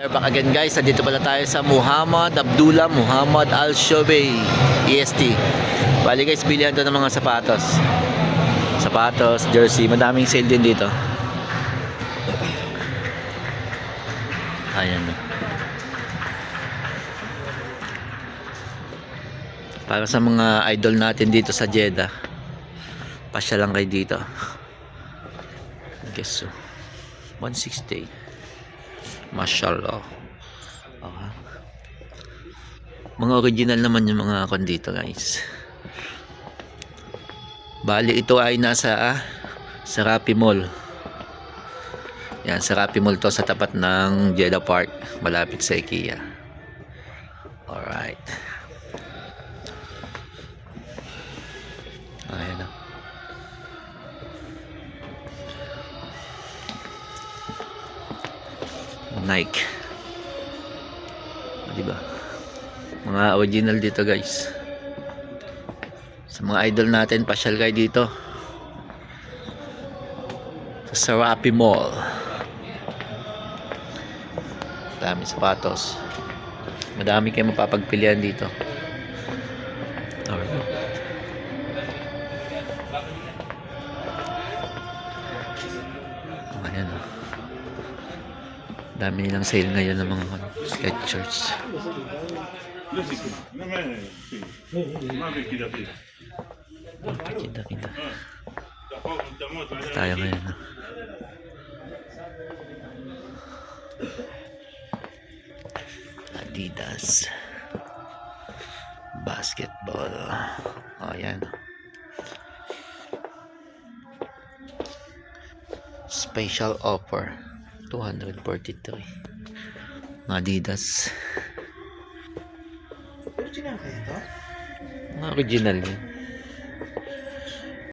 We are back again guys. Dito pala tayo sa Muhammad Abdullah Muhammad Al Shobey EST. Bali guys, bilihan to ng mga sapatos. Sapatos, jersey, madaming sale din dito. Ayan. Para sa mga idol natin dito sa Jeddah. Pasya lang kayo dito. Guess so. 160. Mashallah. Okay. Mga original naman yung mga kon dito guys. Bali ito ay nasa ah, sa Rappi Mall. Yan, sa Rappi Mall to sa tapat ng Jeddah Park, malapit sa IKEA. Alright. Nike. O, diba? Mga original dito guys. Sa mga idol natin, pasyal kayo dito. Sa Sarapi Mall. Dami sapatos. Madami kayo mapapagpilian dito. Alright. Ayan o. Dami nilang sale ngayon ng mga qui? Kita kita. Tayo ngayon. ah. Adidas. Basketball. Oh, yan. Special offer. 243. Adidas. Original kaya to? Mga original yun.